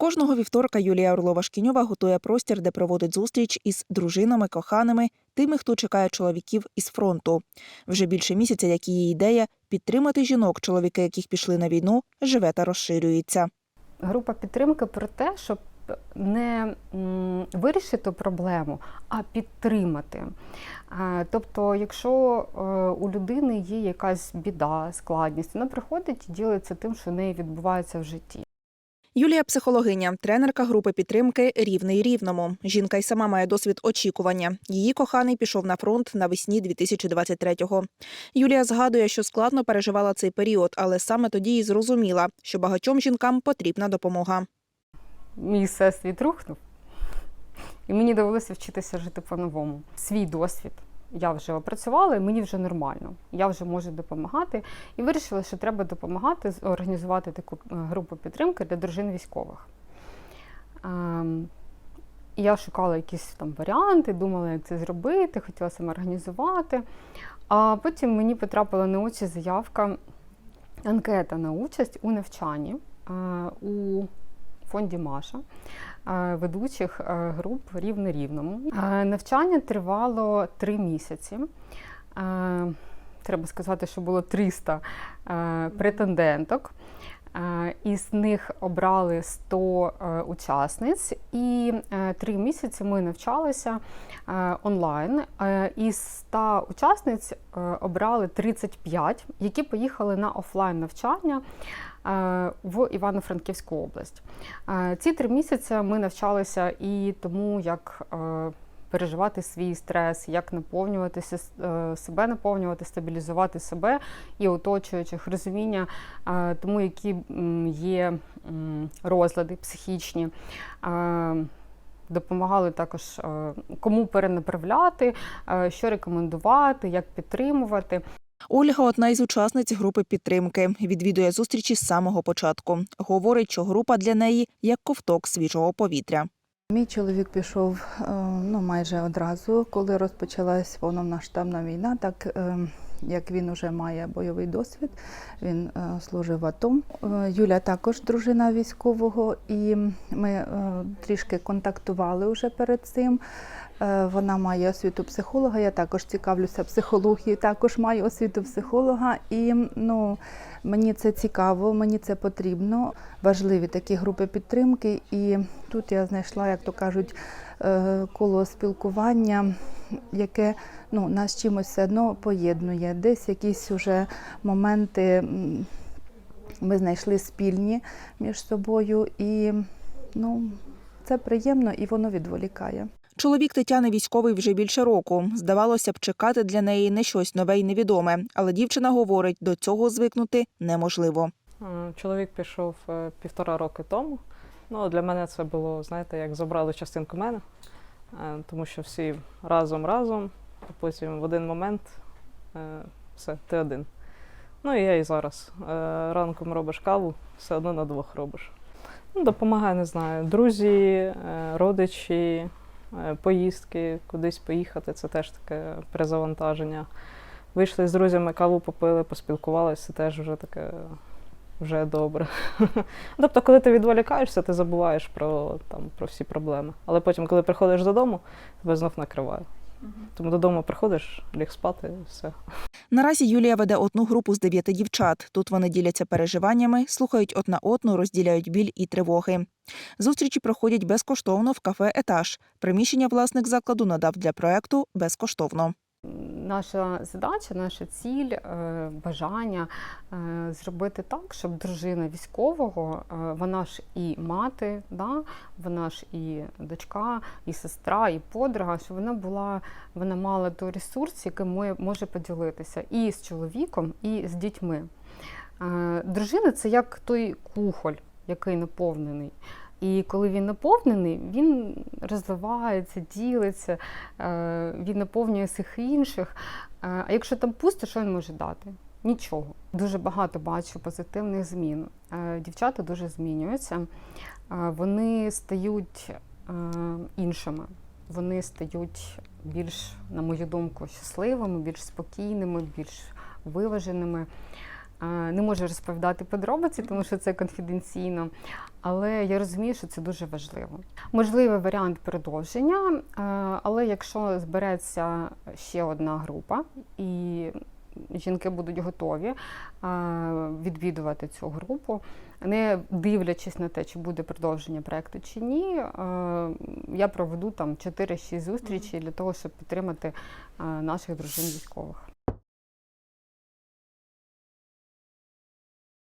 Кожного вівторка Юлія Орлова Шкіньова готує простір, де проводить зустріч із дружинами, коханими, тими, хто чекає чоловіків із фронту. Вже більше місяця, як її ідея підтримати жінок, чоловіки, яких пішли на війну, живе та розширюється. Група підтримки про те, щоб не вирішити проблему, а підтримати. Тобто, якщо е, у людини є якась біда, складність, вона приходить і ділиться тим, що в неї відбувається в житті. Юлія психологиня, тренерка групи підтримки Рівний рівному. Жінка й сама має досвід очікування. Її коханий пішов на фронт навесні 2023-го. Юлія згадує, що складно переживала цей період, але саме тоді і зрозуміла, що багатьом жінкам потрібна допомога. Мій всесвіт рухнув, і мені довелося вчитися жити по-новому. Свій досвід я вже опрацювала, і мені вже нормально. Я вже можу допомагати. І вирішила, що треба допомагати організувати таку е, групу підтримки для дружин військових. Ем, я шукала якісь там варіанти, думала, як це зробити, хотіла саме організувати. А потім мені потрапила на очі заявка, анкета на участь у навчанні е, у фонді Маша, е, ведучих е, груп рівне рівному. Е, Навчання тривало три місяці. Треба сказати, що було 300 е, претенденток. Е, Із них обрали 100 е, учасниць, і е, три місяці ми навчалися онлайн. Із 100 учасниць обрали 35, які поїхали на офлайн навчання в Івано-Франківську область. Ці три місяці ми навчалися і тому, як переживати свій стрес, як наповнюватися е, себе, наповнювати, стабілізувати себе і оточуючих розуміння, е, тому які є розлади психічні. Е, Допомагали також кому перенаправляти, що рекомендувати, як підтримувати. Ольга одна із учасниць групи підтримки. Відвідує зустрічі з самого початку. Говорить, що група для неї як ковток свіжого повітря. Мій чоловік пішов е, ну, майже одразу, коли розпочалась повномасштабна війна, так е, як він вже має бойовий досвід, він е, служив в АТО. Е, Юля також дружина військового, і ми е, трішки контактували вже перед цим. Вона має освіту психолога, я також цікавлюся психологією, також маю освіту психолога. І ну, мені це цікаво, мені це потрібно. Важливі такі групи підтримки. І тут я знайшла, як то кажуть, коло спілкування, яке ну, нас чимось все одно поєднує. Десь якісь уже моменти ми знайшли спільні між собою, і ну, це приємно і воно відволікає. Чоловік Тетяни військовий вже більше року. Здавалося б, чекати для неї не щось нове й невідоме, але дівчина говорить, до цього звикнути неможливо. Е, Чоловік пішов е, півтора роки тому. Ну, для мене це було, знаєте, як забрали частинку мене, Е, тому що всі разом разом, а потім в один момент е, все, ти один. Ну і я і зараз. Е, Ранком робиш каву, все одно на двох робиш. Ну, допомагає, не знаю, друзі, родичі, поїздки, кудись поїхати це теж таке перезавантаження. Вийшли з друзями, каву попили, поспілкувалися, теж вже таке вже добре. тобто, коли ти відволікаєшся, ти забуваєш про, там, про всі проблеми. Але потім, коли приходиш додому, тебе знов накриває. Тому додому приходиш, ліг спати, і все. Наразі Юлія веде одну групу з дев'яти дівчат. Тут вони діляться переживаннями, слухають одна одну, розділяють біль і тривоги. Зустрічі проходять безкоштовно в кафе Етаж. Приміщення власник закладу надав для проекту безкоштовно. Наша задача, наша ціль, е, бажання е, зробити так, щоб дружина військового, е, вона ж і мати, да, вона ж і дочка, і сестра, і подруга, щоб вона була, вона мала той ресурс, яким може поділитися і з чоловіком, і з дітьми. Дружина це як той кухоль, який наповнений. І коли він наповнений, він розвивається, ділиться, е, він наповнює всіх інших. Е, А якщо там пусто, що він може дати? Нічого. Дуже багато бачу позитивних змін. Е, Дівчата дуже змінюються. Вони стають іншими. Вони стають більш, на мою думку, щасливими, більш спокійними, більш виваженими. Не можу розповідати подробиці, тому що це конфіденційно, але я розумію, що це дуже важливо. Можливий варіант продовження, е, але якщо збереться ще одна група і жінки будуть готові е, відвідувати цю групу, не дивлячись на те, чи буде продовження проекту чи ні, е, я проведу там 4-6 зустрічей для того, щоб підтримати наших дружин військових.